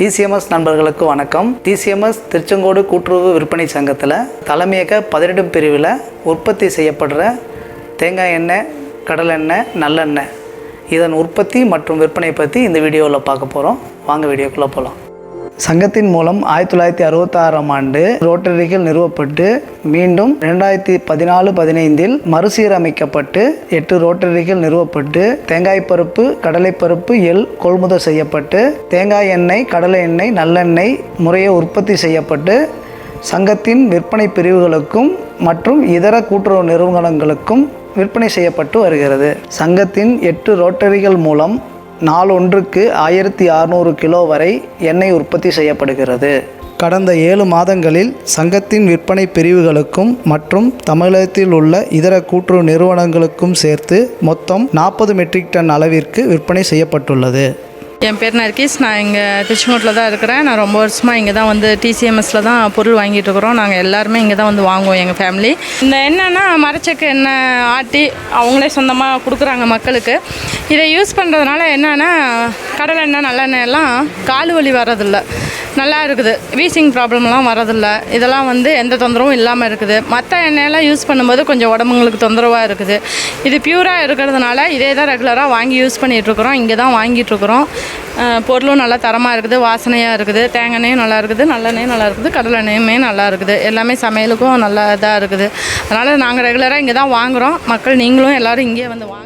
TCMS நண்பர்களுக்கு வணக்கம். TCMS Tiruchengode கூட்டுறவு விற்பனை சங்கத்தில் தலைமையக பதினெடும் பிரிவில் உற்பத்தி செய்யப்படுற தேங்காய் எண்ணெய் கடலெண்ணெய் நல்லெண்ணெய். இதன் உற்பத்தி மற்றும் விற்பனை பற்றி இந்த வீடியோவில் பார்க்க போகிறோம் வாங்க வீடியோக்குள்ளே போகலாம் சங்கத்தின் மூலம் ஆயிரத்தி தொள்ளாயிரத்தி அறுபத்தாறாம் ஆண்டு ரோட்டரிகள் நிறுவப்பட்டு மீண்டும் ரெண்டாயிரத்தி பதினாலு பதினைந்தில் மறுசீரமைக்கப்பட்டு எட்டு ரோட்டரிகள் நிறுவப்பட்டு தேங்காய் பருப்பு கடலை பருப்பு எள் கொள்முதல் செய்யப்பட்டு தேங்காய் எண்ணெய் கடலை எண்ணெய் நல்லெண்ணெய் முறையை உற்பத்தி செய்யப்பட்டு சங்கத்தின் விற்பனை பிரிவுகளுக்கும் மற்றும் இதர கூட்டுறவு நிறுவனங்களுக்கும் விற்பனை செய்யப்பட்டு வருகிறது. சங்கத்தின் எட்டு ரோட்டரிகள் மூலம் நாளொன்றுக்கு ஆயிரத்தி அறுநூறு கிலோ வரை எண்ணெய் உற்பத்தி செய்யப்படுகிறது. கடந்த ஏழு மாதங்களில் சங்கத்தின் விற்பனை பிரிவுகளுக்கும் மற்றும் தமிழகத்தில் உள்ள இதர கூட்டுறவு நிறுவனங்களுக்கும் சேர்த்து மொத்தம் நாற்பது மெட்ரிக் டன் அளவிற்கு விற்பனை செய்யப்பட்டுள்ளது. என் பேர் நர்கீஸ் நான் இங்கே திருச்செங்கோட்டில் தான் இருக்கிறேன். நான் ரொம்ப வருஷமாக இங்கே தான் வந்து டிசிஎம்எஸில் தான் பொருள் வாங்கிட்டு இருக்கிறோம். நாங்கள் எல்லாருமே இங்கே தான் வந்து வாங்குவோம் எங்கள் ஃபேமிலி இந்த என்னென்னா மரச்சக்கு எண்ணெய் ஆட்டி அவங்களே சொந்தமாக கொடுக்குறாங்க மக்களுக்கு. இதை யூஸ் பண்ணுறதுனால என்னென்னா கடலை எண்ணெய் நல்லெண்ணெய் எல்லாம் கால் வலி வரதில்லை நல்லா இருக்குது வீசிங் ப்ராப்ளம்லாம் வரதில்ல. இதெல்லாம் வந்து எந்த தொந்தரவும் இல்லாமல் இருக்குது. மற்ற எண்ணெயெல்லாம் யூஸ் பண்ணும்போது கொஞ்சம் உடம்புங்களுக்கு தொந்தரவாக இருக்குது. இது பியூராக இருக்கிறதுனால இதே தான் ரெகுலராக வாங்கி யூஸ் பண்ணிகிட்ருக்குறோம். இங்கே தான் வாங்கிட்டுருக்குறோம் பொருளும் நல்லா தரமாக இருக்குது. வாசனையாக இருக்குது. தேங்காய் எண்ணெயும் நல்லா இருக்குது. நல்லெண்ணெயும் நல்லா இருக்குது. கடலெண்ணெயுமே நல்லா இருக்குது. எல்லாமே சமையலுக்கும் நல்லா இதாக இருக்குது. அதனால் நாங்கள் ரெகுலராக இங்கே தான் வாங்குகிறோம் மக்கள் நீங்களும் எல்லோரும் இங்கே வந்து வாங்க.